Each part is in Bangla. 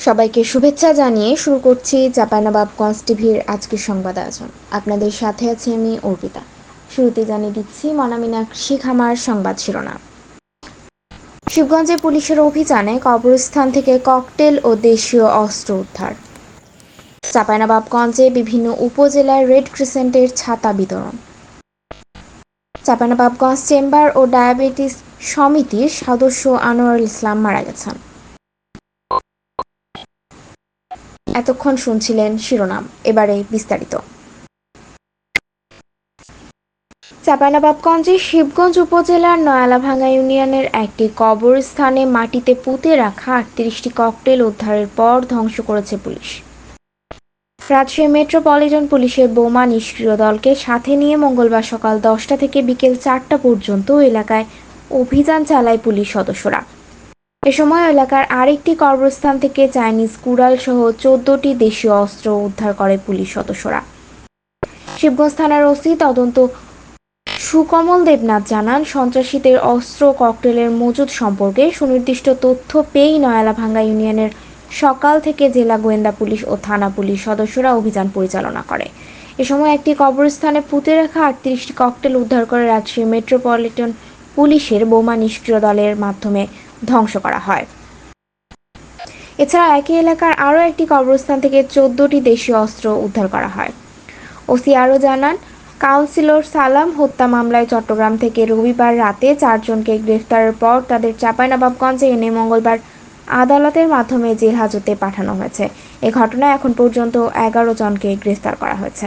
সবাইকে শুভেচ্ছা জানিয়ে শুরু করছি চাপানাবাবগঞ্জ টিভির আজকের সংবাদ আয়োজন। আপনাদের সাথে আছি আমি অর্পিতা। শুরুতে জানিয়ে দিচ্ছি মনামিনাক্ষী খামার সংবাদ শিরোনাম। শিবগঞ্জে পুলিশের অভিযানে কবরস্থান থেকে ককটেল ও দেশীয় অস্ত্র উদ্ধার। চাপানাবাবগঞ্জে বিভিন্ন উপজেলায় রেড ক্রিসেন্টের ছাতা বিতরণ। চাপানাবাবগঞ্জ চেম্বার ও ডায়াবেটিস সমিতির সদস্য আনোয়ারুল ইসলাম মারা গেছেন। এতক্ষণ শুনছিলেন শিরোনাম এবারে বিস্তারিত। চাঁপাইনবাবগঞ্জের শিবগঞ্জ উপজেলার নয়ালাভাঙ্গা ইউনিয়নের একটি কবরস্থানে মাটিতে পুঁতে রাখা আটত্রিশটি ককটেল উদ্ধারের পর ধ্বংস করেছে পুলিশ। রাজশাহী মেট্রোপলিটন পুলিশের বোমা নিষ্ক্রিয় দলকে সাথে নিয়ে মঙ্গলবার সকাল দশটা থেকে বিকেল চারটা পর্যন্ত এলাকায় অভিযান চালায় পুলিশ সদস্যরা। এ সময় এলাকার আরেকটি কবরস্থান থেকে চাইনিজ কুড়াল সহ চোদ্দটি দেশীয় অস্ত্র উদ্ধার করে পুলিশ সদস্যরা। শিবগঞ্জ থানার ওসি তদন্ত সুকমল দেবনাথ জানান, সন্ত্রাসীদের অস্ত্র, ককটেলের মজুদ সম্পর্কে সুনির্দিষ্ট তথ্য পেয়েই নয়ালাভাঙ্গা ইউনিয়নের সকাল থেকে জেলা গোয়েন্দা পুলিশ ও থানা পুলিশ সদস্যরা অভিযান পরিচালনা করে। এ সময় একটি কবরস্থানে পুঁতে রাখা আটত্রিশটি ককটেল উদ্ধার করে রাজশাহী মেট্রোপলিটন পুলিশের বোমা নিষ্ক্রিয় দলের মাধ্যমে ধ্বংস করা হয়। এছাড়া একই এলাকার আরও একটি কবরস্থান থেকে চোদ্দটি দেশীয় অস্ত্র উদ্ধার করা হয়। ওসি আরও জানান, কাউন্সিলর সালাম হত্যা মামলায় চট্টগ্রাম থেকে রবিবার রাতে চারজনকে গ্রেফতারের পর তাদের চাঁপাইনবাবগঞ্জে এনে মঙ্গলবার আদালতের মাধ্যমে জেল হাজতে পাঠানো হয়েছে। এ ঘটনায় এখন পর্যন্ত এগারো জনকে গ্রেফতার করা হয়েছে।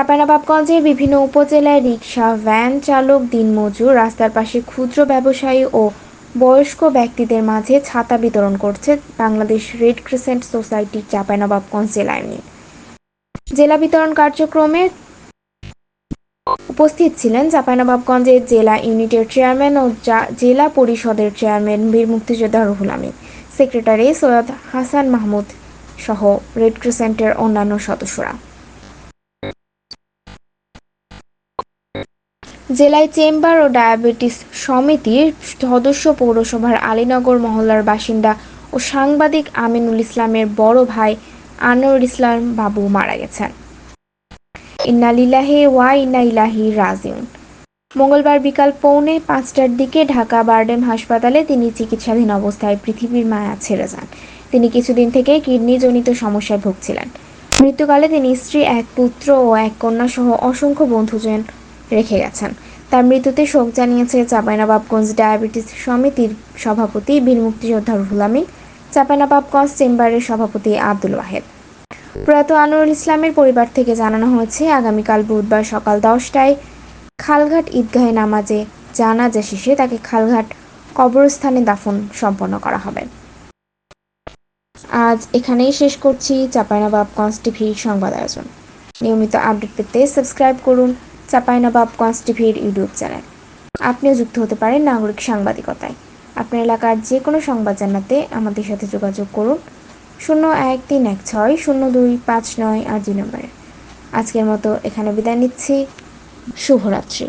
চাঁপাইনবাবগঞ্জের বিভিন্ন উপজেলায় রিকশা, ভ্যান চালক, দিনমজুর, রাস্তার পাশে ক্ষুদ্র ব্যবসায়ী ও বয়স্ক ব্যক্তিদের মাঝে ছাতা বিতরণ করছে Bangladesh red crescent society Chapainawabganj জেলা ইউনিট জেলা বিতরণ কার্যক্রমে উপস্থিত ছিলেন চাঁপাইনবাবগঞ্জের জেলা ইউনিটের চেয়ারম্যান ও জেলা পরিষদের চেয়ারম্যান বীর মুক্তিযোদ্ধা রুহুল আমিন, সেক্রেটারি সৈয়দ হাসান মাহমুদ সহ রেড ক্রিসেন্টের অন্যান্য সদস্যরা। জেলায় চেম্বার ও ডায়াবেটিস সমিতির সদস্য পৌরসভার আলীনগর মহল্লার বাসিন্দা ও সাংবাদিক আমিনুল ইসলামের বড় ভাই আনোয়ার ইসলাম বাবু মারা গেছেন। ইন্নালিল্লাহে ওয়া ইন্না ইলাহি রাজিউন। মঙ্গলবার বিকাল পৌনে পাঁচটার দিকে ঢাকা বারডেম হাসপাতালে তিনি চিকিৎসাধীন অবস্থায় পৃথিবীর মায়া ছেড়ে যান। তিনি কিছুদিন থেকে কিডনিজনিত সমস্যায় ভুগছিলেন। মৃত্যুকালে তিনি স্ত্রী, এক পুত্র ও এক কন্যা সহ অসংখ্য বন্ধুজন রেখে গেছেন। তার মৃত্যুতে শোক জানিয়েছে চাঁপাইনবাবগঞ্জ ডায়াবেটিস সমিতির সভাপতি বীর মুক্তিযোদ্ধা রুহুল আমিন, চাঁপাইনবাবগঞ্জ চেম্বারের সভাপতি আব্দুল ওয়াহেদ। প্রয়াত আনোয়ারুল ইসলামের পরিবার থেকে জানানো হয়েছে, আগামীকাল বুধবার সকাল দশটায় খালঘাট ঈদগাহে নামাজে জানাজা শেষে তাকে খালঘাট কবরস্থানে দাফন সম্পন্ন করা হবে। আজ এখানেই শেষ করছি চাঁপাইনবাবগঞ্জ টিভির সংবাদ আয়োজন। নিয়মিত আপডেট পেতে সাবস্ক্রাইব করুন চাঁপাইনবাবগঞ্জ টিভির ইউটিউব চ্যানেল। আপনিও যুক্ত হতে পারেন নাগরিক সাংবাদিকতায়। আপনার এলাকার যে কোনো সংবাদ জানাতে আমাদের সাথে যোগাযোগ করুন শূন্য এক তিন এক ছয় শূন্য দুই পাঁচ নয় আর দুই নম্বরে। আজকের মতো এখানে বিদায় নিচ্ছি। শুভরাত্রি।